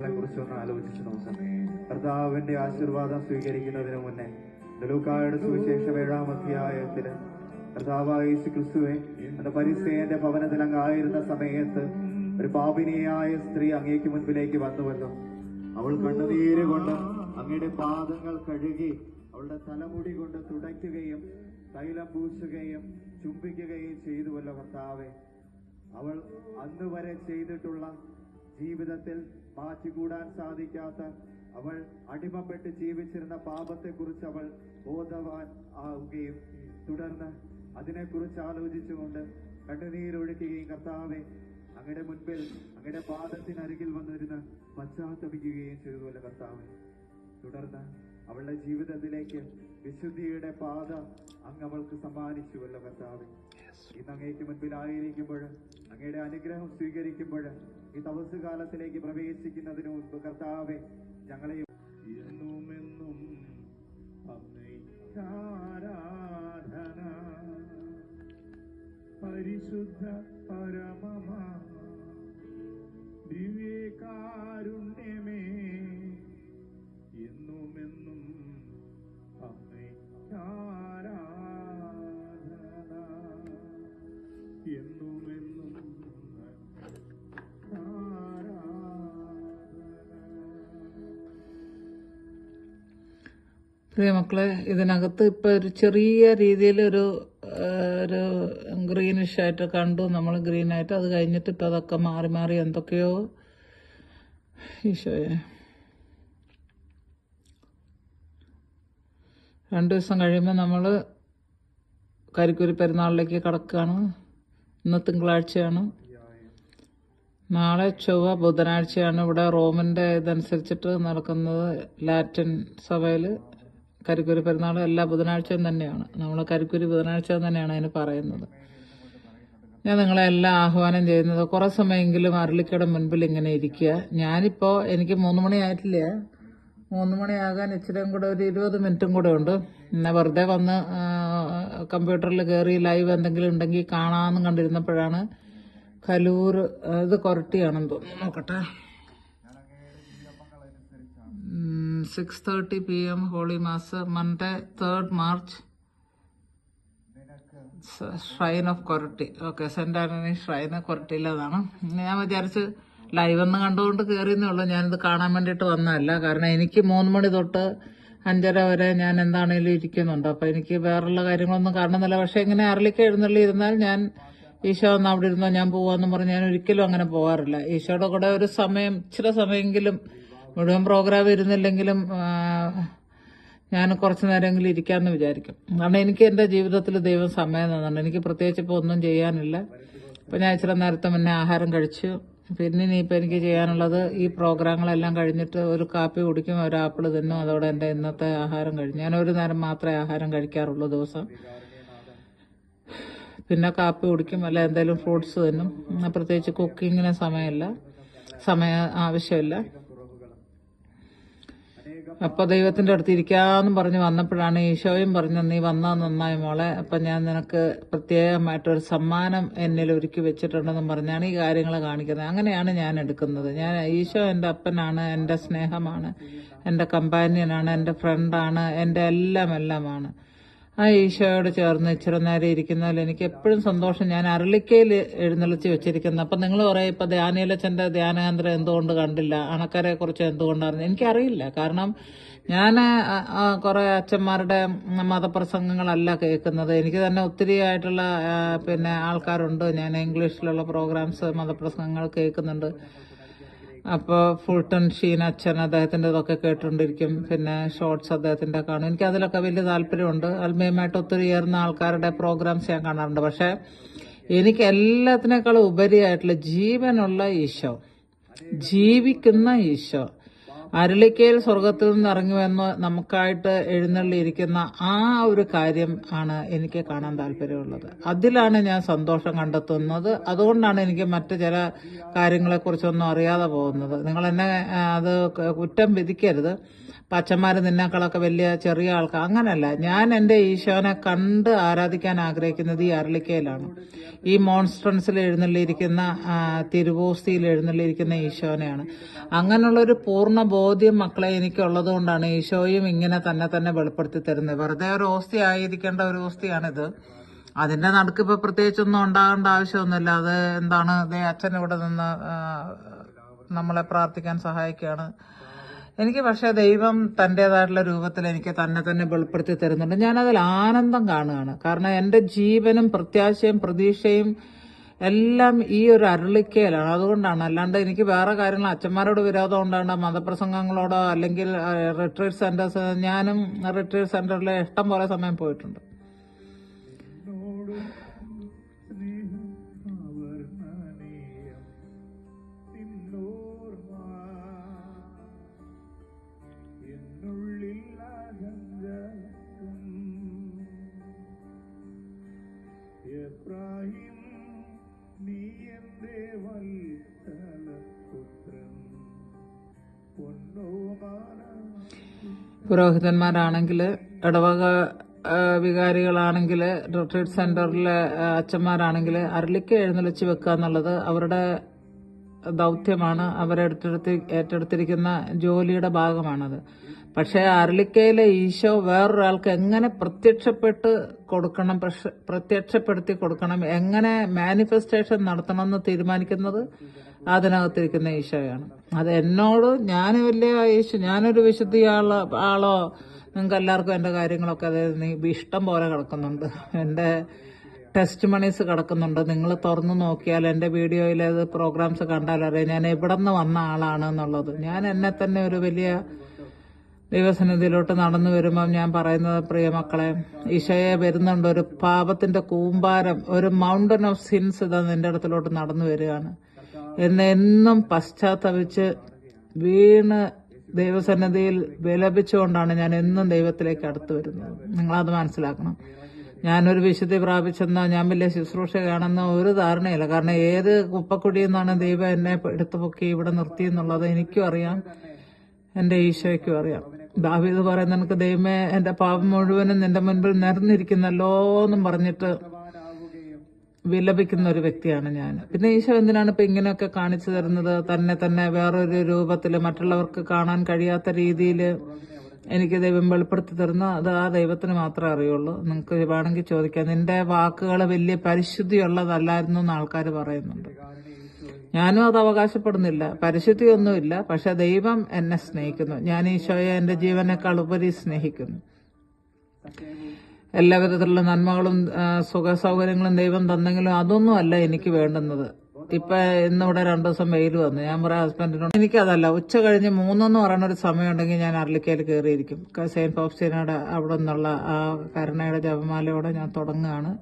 കുറിച്ച് ഒന്ന് ആലോചിച്ച് നോക്കാം. കർത്താവിന്റെ ആശീർവാദം സ്വീകരിക്കുന്നതിന് മുന്നേ ലൂക്കായുടെ സുവിശേഷം ഏഴാം അധ്യായത്തിൽ കർത്താവേശു ക്രിസ്തുവെ എന്റെ പരിസേന്റെ ഭവനത്തിലങ്ങായിരുന്ന സമയത്ത് ഒരു പാപിനിയായ സ്ത്രീ അങ്ങേക്ക് മുൻപിലേക്ക് വന്നുവല്ലോ. അവൾ കണ്ണുനീര് കൊണ്ട് അങ്ങയുടെ പാദങ്ങൾ കഴുകി അവളുടെ തലമുടി കൊണ്ട് തുടയ്ക്കുകയും തൈലം പൂശുകയും ചുംബിക്കുകയും ചെയ്തുവല്ലോ കർത്താവെ. അവൾ അന്നുവരെ ചെയ്തിട്ടുള്ള ജീവിതത്തിൽ മാറ്റിക്കൂടാൻ സാധിക്കാത്ത അവൾ അടിമപ്പെട്ട് ജീവിച്ചിരുന്ന പാപത്തെക്കുറിച്ച് അവൾ ബോധവാൻ ആവുകയും തുടർന്ന് അതിനെക്കുറിച്ച് ആലോചിച്ചുകൊണ്ട് കണ്ണുനീരൊഴുക്കുകയും കർത്താവെ അങ്ങയുടെ മുൻപിൽ അങ്ങയുടെ പാദത്തിനരികിൽ വന്നിരുന്ന് പശ്ചാത്തപിക്കുകയും ചെയ്തുപോലെ കർത്താവെ. തുടർന്ന് അവളുടെ ജീവിതത്തിലേക്ക് വിശുദ്ധിയുടെ പാത അങ്ങ് അവൾക്ക് സമ്മാനിച്ചുവല്ലോ കർത്താവ്. ഇന്ന് അങ്ങേക്ക് മുൻപിലായിരിക്കുമ്പോൾ അങ്ങയുടെ അനുഗ്രഹം സ്വീകരിക്കുമ്പോൾ ഈ തപസ് കാലത്തിലേക്ക് പ്രവേശിക്കുന്നതിന് മുൻപ് കർത്താവെ ഞങ്ങളെ പരിശുദ്ധ പരമമാ. ദിവ്യകാരുണ്യമേ. പ്രിയമക്കളെ ഇതിനകത്ത് ഇപ്പോൾ ഒരു ചെറിയ രീതിയിൽ ഒരു ഒരു ഗ്രീനിഷ് ആയിട്ട് കണ്ടു. നമ്മൾ ഗ്രീനായിട്ട് അത് കഴിഞ്ഞിട്ട് ഇപ്പോൾ അതൊക്കെ മാറി മാറി എന്തൊക്കെയോ. ഈശോയെ. രണ്ടു ദിവസം കഴിയുമ്പോൾ നമ്മൾ കരിക്കൂരി പെരുന്നാളിലേക്ക് കടക്കുകയാണ് ഇന്ന് തിങ്കളാഴ്ചയാണ്. നാളെ ചൊവ്വ ബുധനാഴ്ചയാണ് ഇവിടെ റോമിന്റെ ഇതനുസരിച്ചിട്ട് നടക്കുന്നത് ലാറ്റിൻ സഭയിൽ കരിക്കുരി പെരുന്നാൾ എല്ലാ ബുധനാഴ്ചയും തന്നെയാണ്. നമ്മൾ കരിക്കുരി ബുധനാഴ്ച തന്നെയാണ് അതിന് പറയുന്നത്. ഞാൻ നിങ്ങളെ എല്ലാം ആഹ്വാനം ചെയ്യുന്നത് കുറേ സമയമെങ്കിലും അരളിക്കയുടെ മുൻപിൽ ഇങ്ങനെ ഇരിക്കുക. ഞാനിപ്പോൾ എനിക്ക് മൂന്ന് മണിയായിട്ടില്ല മൂന്ന് മണിയാകാൻ ഇച്ചിരിയും കൂടെ ഒരു ഇരുപത് മിനിറ്റും കൂടെ ഉണ്ട്. പിന്നെ വെറുതെ വന്ന് കമ്പ്യൂട്ടറിൽ കയറി ലൈവ് എന്തെങ്കിലും ഉണ്ടെങ്കിൽ കാണാമെന്നും കണ്ടിരുന്നപ്പോഴാണ് കലൂർ ഇത് കൊരട്ടിയാണെന്ന് തോന്നുന്നു. നോക്കട്ടെ. Six thirty P M holy mass Monday third March shrine of Koratty okay saint Antony shrine കൊരട്ടിയിലതാണ് ഞാൻ വിചാരിച്ച് ലൈവ് ഒന്ന് കണ്ടുകൊണ്ട് കയറിയെന്നേ ഉള്ളൂ. ഞാനിത് കാണാൻ വേണ്ടിയിട്ട് വന്നതല്ല. കാരണം എനിക്ക് മൂന്ന് മണി തൊട്ട് അഞ്ചര വരെ ഞാൻ എന്താണേലും ഇരിക്കുന്നുണ്ട്. അപ്പം എനിക്ക് വേറുള്ള കാര്യങ്ങളൊന്നും കാണുന്നില്ല. പക്ഷെ ഇങ്ങനെ അരളിക്ക് എഴുന്നള്ളി ഇരുന്നാൽ ഞാൻ ഈശോ ഒന്ന് അവിടെ ഇരുന്നോ ഞാൻ പോവാന്ന് പറഞ്ഞ് ഞാൻ ഒരിക്കലും അങ്ങനെ പോകാറില്ല ഈശോയുടെ കൂടെ ഒരു സമയം ഇച്ചിരി സമയമെങ്കിലും മുഴുവൻ പ്രോഗ്രാം ഇരുന്നില്ലെങ്കിലും ഞാൻ കുറച്ച് നേരമെങ്കിലും ഇരിക്കാമെന്ന് വിചാരിക്കും. കാരണം എനിക്ക് എന്റെ ജീവിതത്തിൽ ദൈവം സമയം തന്നിട്ടുണ്ട്. എനിക്ക് പ്രത്യേകിച്ച് ഇപ്പോൾ ഒന്നും ചെയ്യാനില്ല. ഇപ്പം ഞാൻ ഇച്ചിരി നേരത്തെ മുന്നേ ആഹാരം കഴിച്ചു. പിന്നെ ഇനിയിപ്പോൾ എനിക്ക് ചെയ്യാനുള്ളത് ഈ പ്രോഗ്രാമുകളെല്ലാം കഴിഞ്ഞിട്ട് ഒരു കാപ്പി കുടിക്കും ഒരു ആപ്പിൾ തിന്നും. അതോടെ എന്റെ ഇന്നത്തെ ആഹാരം കഴിഞ്ഞു. ഞാൻ ഒരു നേരം മാത്രമേ ആഹാരം കഴിക്കാറുള്ളൂ ദിവസം. പിന്നെ കാപ്പി കുടിക്കും അല്ല എന്തെങ്കിലും ഫ്രൂട്ട്സ് തിന്നും. പ്രത്യേകിച്ച് കുക്കിങ്ങിന് സമയമില്ല. സമയം ആവശ്യമില്ല. അപ്പൊ ദൈവത്തിന്റെ അടുത്ത് ഇരിക്കാന്നും പറഞ്ഞ് വന്നപ്പോഴാണ് ഈശോയും പറഞ്ഞു നീ വന്നാ നന്നായി മോളെ. അപ്പൊ ഞാൻ നിനക്ക് പ്രത്യേകമായിട്ടൊരു സമ്മാനം എന്നിൽ ഒരുക്കി വെച്ചിട്ടുണ്ടെന്നും പറഞ്ഞാണ് ഈ കാര്യങ്ങൾ കാണിക്കുന്നത്. അങ്ങനെയാണ് ഞാൻ എടുക്കുന്നത്. ഞാൻ ഈശോ എന്റെ അപ്പനാണ് എന്റെ സ്നേഹമാണ് എന്റെ കമ്പാനിയനാണ് എന്റെ ഫ്രണ്ടാണ് എന്റെ എല്ലാം എല്ലാമാണ് ആ ഈശോയോട് ചേർന്ന് ഇച്ചിരി നേരം ഇരിക്കുന്നതിൽ എനിക്ക് എപ്പോഴും സന്തോഷം. ഞാൻ അരളിക്കയിൽ എഴുന്നള്ളിച്ച് വെച്ചിരിക്കുന്നത് അപ്പം നിങ്ങൾ പറയും ഇപ്പം ധ്യാനീലച്ചന്റെ ധ്യാനകേന്ദ്രം എന്തുകൊണ്ട് കണ്ടില്ല? അണക്കരെ കുറിച്ച് എന്തുകൊണ്ടായിരുന്നു എനിക്കറിയില്ല. കാരണം ഞാൻ കുറേ അച്ഛന്മാരുടെ മതപ്രസംഗങ്ങളല്ല കേൾക്കുന്നത്. എനിക്ക് തന്നെ ഒത്തിരി ആയിട്ടുള്ള പിന്നെ ആൾക്കാരുണ്ട്. ഞാൻ ഇംഗ്ലീഷിലുള്ള പ്രോഗ്രാംസ് മതപ്രസംഗങ്ങൾ കേൾക്കുന്നുണ്ട്. അപ്പോൾ ഫുൾട്ടൺ ഷീൻ അച്ഛൻ അദ്ദേഹത്തിന്റെ ഇതൊക്കെ കേട്ടുകൊണ്ടിരിക്കും. പിന്നെ ഷോർട്സ് അദ്ദേഹത്തിന്റെ കാണും. എനിക്ക് അതിലൊക്കെ വലിയ താല്പര്യമുണ്ട്. ആത്മീയമായിട്ട് ഒത്തിരി ഉയർന്ന ആൾക്കാരുടെ പ്രോഗ്രാംസ് ഞാൻ കാണാറുണ്ട്. പക്ഷെ എനിക്ക് എല്ലാത്തിനേക്കാളും ഉപരിയായിട്ടുള്ള ജീവനുള്ള ഈശോ ജീവിക്കുന്ന ഈശോ അരളിക്കയിൽ സ്വർഗത്തിൽ നിന്ന് ഇറങ്ങി വന്ന് നമുക്കായിട്ട് എഴുന്നള്ളിയിരിക്കുന്ന ആ ഒരു കാര്യം ആണ് എനിക്ക് കാണാൻ താല്പര്യമുള്ളത്. അതിലാണ് ഞാൻ സന്തോഷം കണ്ടെത്തുന്നത്. അതുകൊണ്ടാണ് എനിക്ക് മറ്റ് ചില കാര്യങ്ങളെക്കുറിച്ചൊന്നും അറിയാതെ പോകുന്നത്. നിങ്ങൾ എന്നെ അത് കുറ്റം വിധിക്കരുത്. അച്ഛന്മാർ നിന്നേക്കാളൊക്കെ വലിയ ചെറിയ ആൾക്കാർ അങ്ങനല്ല. ഞാൻ എന്റെ ഈശോനെ കണ്ട് ആരാധിക്കാൻ ആഗ്രഹിക്കുന്നത് ഈ അരളിക്കയിലാണ്. ഈ മോൺസ്ട്രൻസിൽ എഴുന്നള്ളിയിരിക്കുന്ന തിരുവോസ്തിയിൽ എഴുന്നള്ളിയിരിക്കുന്ന ഈശോനെയാണ്. അങ്ങനെയുള്ള ഒരു പൂർണ ബോധ്യം മക്കളെ എനിക്കുള്ളത് കൊണ്ടാണ് ഈശോയും ഇങ്ങനെ തന്നെ തന്നെ വെളിപ്പെടുത്തി തരുന്നത്. വെറുതെ ഒരു ഓസ്തി ആയിരിക്കേണ്ട ഒരു ഓസ്തിയാണിത്. അതിന്റെ നടുക്ക് ഇപ്പോൾ പ്രത്യേകിച്ചൊന്നും ഉണ്ടാകേണ്ട ആവശ്യമൊന്നുമില്ല. അത് എന്താണ്? ദേ അച്ഛൻ ഇവിടെ നിന്ന് നമ്മളെ പ്രാർത്ഥിക്കാൻ സഹായിക്കുകയാണ്. എനിക്ക് പക്ഷേ ദൈവം തന്റെതായിട്ടുള്ള രൂപത്തിൽ എനിക്ക് തന്നെ തന്നെ വെളിപ്പെടുത്തി തരുന്നുണ്ട്. ഞാനതിൽ ആനന്ദം കാണുകയാണ്. കാരണം എന്റെ ജീവനും പ്രത്യാശയും പ്രതീക്ഷയും എല്ലാം ഈ ഒരു അരുളിക്കയിലാണ്. അതുകൊണ്ടാണ്. അല്ലാണ്ട് എനിക്ക് വേറെ കാര്യങ്ങൾ അച്ഛന്മാരോട് വിരോധം ഉണ്ടാകേണ്ട മതപ്രസംഗങ്ങളോടോ അല്ലെങ്കിൽ റിട്രീറ്റ് സെന്റേഴ്സ് ഞാനും റിട്രീറ്റ് സെന്ററിൽ ഇഷ്ടം പോലെ സമയം പോയിട്ടുണ്ട്. എബ്രാഹിം നീ എന്റെ പുത്രൻ പുരോഹിതന്മാരാണെങ്കിൽ ഇടവക വികാരികളാണെങ്കിൽ റിട്രീറ്റ് സെന്ററിലെ അച്ഛന്മാരാണെങ്കിൽ അരളിക്ക് എഴുന്നള്ളിച്ച് വെക്കുക എന്നുള്ളത് അവരുടെ ദൗത്യമാണ് അവരെടുത്തെടുത്ത് ഏറ്റെടുത്തിരിക്കുന്ന ജോലിയുടെ ഭാഗമാണത്. പക്ഷേ അരളിക്കയിലെ ഈശോ വേറൊരാൾക്ക് എങ്ങനെ പ്രത്യക്ഷപ്പെട്ട് കൊടുക്കണം പ്രത്യക്ഷപ്പെടുത്തി കൊടുക്കണം എങ്ങനെ മാനിഫെസ്റ്റേഷൻ നടത്തണം എന്ന് തീരുമാനിക്കുന്നത് അതിനകത്തിരിക്കുന്ന ഈശോയാണ്. അത് എന്നോട് ഞാൻ വലിയ ഈശോ ഞാനൊരു വിശുദ്ധി ആളോ? ആളോ നിങ്ങൾക്ക് എല്ലാവർക്കും എന്റെ കാര്യങ്ങളൊക്കെ അതായത് നീ ഇഷ്ടം പോലെ കിടക്കുന്നുണ്ട്. എന്റെ ടെസ്റ്റ് മണീസ് കിടക്കുന്നുണ്ട്. നിങ്ങൾ തുറന്നു നോക്കിയാൽ എന്റെ വീഡിയോയിൽ അത് പ്രോഗ്രാംസ് കണ്ടാൽ അറിയാം. ഞാൻ എവിടെ നിന്ന് വന്ന ആളാണ് എന്നുള്ളത്. ഞാൻ എന്നെ തന്നെ ഒരു വലിയ ദൈവസന്നിധിയിലോട്ട് നടന്നു വരുമ്പം ഞാൻ പറയുന്നത് പ്രിയ മക്കളെ ഈശോയെ വരുന്നുണ്ട് ഒരു പാപത്തിന്റെ കൂമ്പാരം ഒരു മൗണ്ടൻ ഓഫ് സിൻസ് ഇതാ നിന്റെ അടുത്തിലോട്ട് നടന്നു വരികയാണ്. എന്ന് എന്നും പശ്ചാത്തപിച്ച് വീണ് ദൈവസന്നിധിയിൽ വിലപിച്ചുകൊണ്ടാണ് ഞാൻ എന്നും ദൈവത്തിലേക്ക് അടുത്തു വരുന്നത്. നിങ്ങളത് മനസ്സിലാക്കണം. ഞാനൊരു വിശുദ്ധി പ്രാപിച്ചെന്നോ ഞാൻ വലിയ ശുശ്രൂഷയാണെന്നോ ഒരു ധാരണയില്ല. കാരണം ഏത് കുപ്പക്കുടിയിൽ ദൈവം എന്നെ എടുത്തു പൊക്കി ഇവിടെ നിർത്തി എന്നുള്ളത് എനിക്കും അറിയാം. എന്റെ ഈശോയ്ക്കും അറിയാം. ദാവീദ് പറയുന്ന നിനക്ക് ദൈവമേ എന്റെ പാപം മുഴുവനും നിന്റെ മുൻപിൽ നിരന്നിരിക്കുന്നല്ലോ എന്നും പറഞ്ഞിട്ട് വിലപിക്കുന്ന ഒരു വ്യക്തിയാണ് ഞാൻ. പിന്നെ ഈശോ എന്തിനാണ് ഇപ്പൊ ഇങ്ങനെയൊക്കെ കാണിച്ചു തരുന്നത്? തന്നെ തന്നെ വേറൊരു രൂപത്തിൽ മറ്റുള്ളവർക്ക് കാണാൻ കഴിയാത്ത രീതിയിൽ എനിക്ക് ദൈവം വെളിപ്പെടുത്തി തരുന്ന അത് ആ ദൈവത്തിന് മാത്രമേ അറിയുള്ളൂ. നിങ്ങൾക്ക് വേണമെങ്കിൽ ചോദിക്കാം. നിന്റെ വാക്കുകൾ വലിയ പരിശുദ്ധിയുള്ളതല്ലായിരുന്നു എന്ന് ആൾക്കാർ പറയുന്നുണ്ട്. ഞാനും അത് അവകാശപ്പെടുന്നില്ല. പരിശുദ്ധിയൊന്നുമില്ല. പക്ഷെ ദൈവം എന്നെ സ്നേഹിക്കുന്നു. ഞാൻ ഈശോയെ എന്റെ ജീവനേക്കാൾ ഉപരി സ്നേഹിക്കുന്നു. എല്ലാ വിധത്തിലുള്ള നന്മകളും സുഖ സൗകര്യങ്ങളും ദൈവം തന്നെങ്കിലും അതൊന്നും അല്ല എനിക്ക് വേണ്ടുന്നത്. ഇപ്പൊ ഇന്നിവിടെ രണ്ടു ദിവസം വെയിൽ വന്നു. ഞാൻ പറയാം ഹസ്ബൻഡിനോട് എനിക്കതല്ല ഉച്ച കഴിഞ്ഞ് മൂന്നെന്ന് പറയുന്ന ഒരു സമയം ഉണ്ടെങ്കിൽ ഞാൻ അരളിക്കയിൽ കയറിയിരിക്കും. സെയിന്റ് പോപ്സിനോട് അവിടെ നിന്നുള്ള ആ കരുണയുടെ ജപമാലയോടെ ഞാൻ തുടങ്ങുകയാണ്.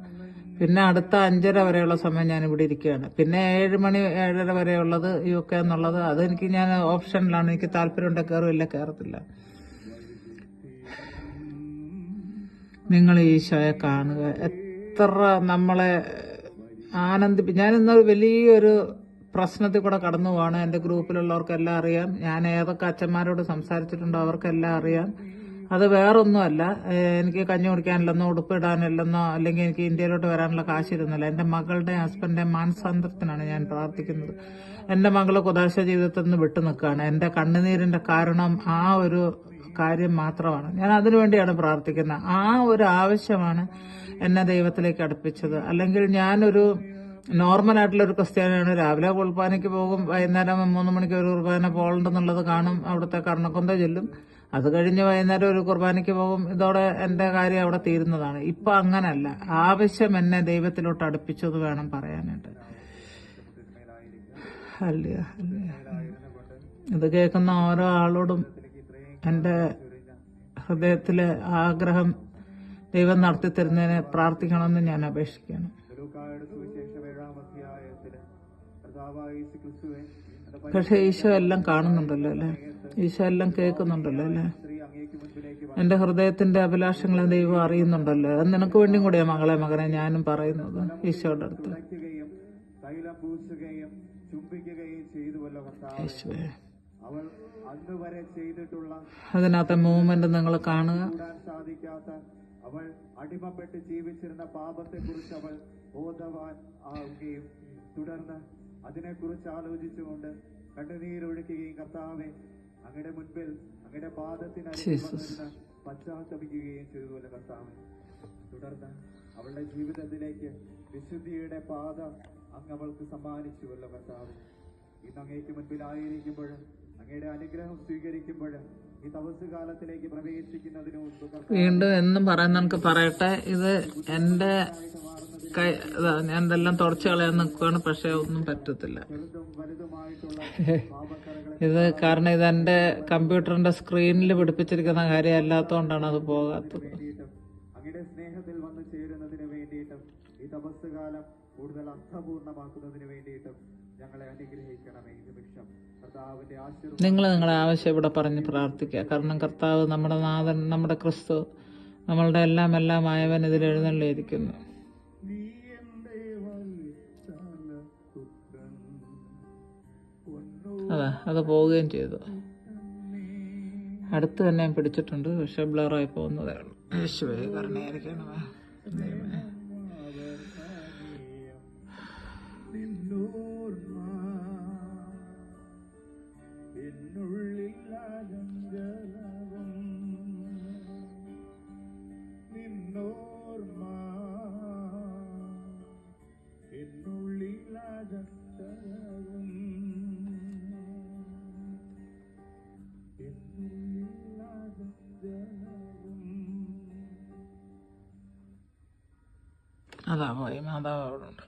പിന്നെ അടുത്ത അഞ്ചര വരെയുള്ള സമയം ഞാൻ ഇവിടെ ഇരിക്കുകയാണ്. പിന്നെ ഏഴ് മണി ഏഴര വരെയുള്ളത് യു കെ എന്നുള്ളത് അത് എനിക്ക് ഞാൻ ഓപ്ഷനിലാണ്. എനിക്ക് താല്പര്യമുണ്ട് കയറില്ല കയറത്തില്ല. നിങ്ങൾ ഈശോയെ കാണുക. എത്ര നമ്മളെ ആനന്ദിപ്പി ഞാൻ ഇന്നൊരു വലിയൊരു പ്രശ്നത്തിൽ കൂടെ കടന്നു പോവാണ്. എന്റെ ഗ്രൂപ്പിലുള്ളവർക്കെല്ലാം അറിയാം. ഞാൻ ഏതൊക്കെ അച്ഛന്മാരോട് സംസാരിച്ചിട്ടുണ്ടോ അവർക്കെല്ലാം അറിയാം. അത് വേറൊന്നുമല്ല. എനിക്ക് കഞ്ഞി കുടിക്കാനില്ലെന്നോ ഉടുപ്പിടാനില്ലെന്നോ അല്ലെങ്കിൽ എനിക്ക് ഇന്ത്യയിലോട്ട് വരാനുള്ള കാശിരുന്നില്ല. എന്റെ മകളുടെ ഹസ്ബൻഡിന്റെ മാനസാന്തരത്തിനാണ് ഞാൻ പ്രാർത്ഥിക്കുന്നത്. എന്റെ മകൾ കുദാശ ജീവിതത്തിൽ നിന്ന് വിട്ടു നിൽക്കുകയാണ്. എന്റെ കണ്ണുനീരിന്റെ കാരണം ആ ഒരു കാര്യം മാത്രമാണ്. ഞാൻ അതിനുവേണ്ടിയാണ് പ്രാർത്ഥിക്കുന്നത്. ആ ഒരു ആവശ്യമാണ് എന്നെ ദൈവത്തിലേക്ക് അടുപ്പിച്ചത്. അല്ലെങ്കിൽ ഞാനൊരു നോർമൽ ആയിട്ടുള്ള ഒരു ക്രിസ്ത്യാനിയാണ്. രാവിലെ കുർബാനയ്ക്ക് പോകും വൈകുന്നേരം മൂന്ന് മണിക്ക് ഒരു കുർബാന പോകണ്ടെന്നുള്ളത് കാണും അവിടുത്തെ കർണക്കൊന്ത ചെല്ലും. അത് കഴിഞ്ഞ് വൈകുന്നേരം ഒരു കുർബാനയ്ക്ക് പോകും. ഇതോടെ എന്റെ കാര്യം അവിടെ തീരുന്നതാണ്. ഇപ്പൊ അങ്ങനല്ല. ആവശ്യം എന്നെ ദൈവത്തിലോട്ട് അടുപ്പിച്ചത് വേണം പറയാനായിട്ട്. ഹല്ലേലൂയ. ഇത് കേൾക്കുന്ന ഓരോ ആളോടും എന്റെ ഹൃദയത്തിലെ ആഗ്രഹം ദൈവം നടത്തി തരുന്നതിന് പ്രാർത്ഥിക്കണമെന്ന് ഞാൻ അപേക്ഷിക്കുകയാണ് പക്ഷെ ഈശോ എല്ലാം കാണുന്നുണ്ടല്ലോ അല്ലേ? ഈശോ എല്ലാം കേൾക്കുന്നുണ്ടല്ലോ അല്ലേ? എന്റെ ഹൃദയത്തിന്റെ അഭിലാഷങ്ങളെ ദൈവം അറിയുന്നുണ്ടല്ലോ. അത് നിനക്ക് വേണ്ടിയും കൂടിയാ മകളെ മകനെ ഞാനും പറയുന്നത് ഈശോയുടെ അടുത്ത്. അതിനകത്തെ മൂവ്മെന്റ് നിങ്ങൾ കാണുക. അവൾ അടിമപ്പെട്ട് ജീവിച്ചിരുന്ന പാപത്തെ കുറിച്ച് അവൾ ബോധവാൻ ആവുകയും തുടർന്ന് അതിനെക്കുറിച്ച് ആലോചിച്ചുകൊണ്ട് കണ്ണുനീരൊഴുക്കുകയും കർത്താവെ അങ്ങയുടെ മുൻപിൽ അങ്ങയുടെ പാദത്തിനരികിൽ പശ്ചാത്തപിക്കുകയും ചെയ്തുപോലെ കർത്താവെ. തുടർന്ന് അവളുടെ ജീവിതത്തിലേക്ക് വിശുദ്ധിയുടെ പാത അങ്ങ് അവൾക്ക് സമ്മാനിച്ചുവല്ലോ കർത്താവ്. ഇന്ന് അങ്ങേക്ക് മുൻപിലായിരിക്കുമ്പോൾ അങ്ങയുടെ അനുഗ്രഹം സ്വീകരിക്കുമ്പോൾ വീണ്ടും എന്നും പറയുന്ന നമുക്ക് പറയട്ടെ. ഇത് എന്റെ കൈ ഞാൻ എന്തെല്ലാം തുടച്ചു കളയാൻ നിൽക്കുകയാണ് പക്ഷെ ഒന്നും പറ്റത്തില്ല. ഇത് കാരണം ഇത് എന്റെ കമ്പ്യൂട്ടറിന്റെ സ്ക്രീനിൽ പിടിപ്പിച്ചിരിക്കുന്ന കാര്യം അല്ലാത്തതുകൊണ്ടാണ് അത് പോകാത്തത്. സ്നേഹത്തിൽ വന്നു ചേരുന്നതിന് വേണ്ടിയിട്ടും ഈ തപസ്സുകാലം കൂടുതൽ അർത്ഥപൂർണമാക്കുന്നതിന് വേണ്ടിയിട്ടും നിങ്ങൾ നിങ്ങളുടെ ആവശ്യം ഇവിടെ പറഞ്ഞ് പ്രാർത്ഥിക്കുക. കാരണം കർത്താവ് നമ്മുടെ നാഥൻ നമ്മുടെ ക്രിസ്തു നമ്മളുടെ എല്ലാം എല്ലാം ആയവൻ ഇതിൽ എഴുന്നള്ളിയിരിക്കുന്നു. അതെ അത് പോവുകയും ചെയ്തു. അടുത്ത് തന്നെ പിടിച്ചിട്ടുണ്ട്. പക്ഷെ ബ്ലറായി പോകുന്നതേ ഉള്ളൂ. യേശുവേ കരുണയായിരിക്കണമേ. അതാ പോയി മാതാവ് അവിടെ ഉണ്ട്.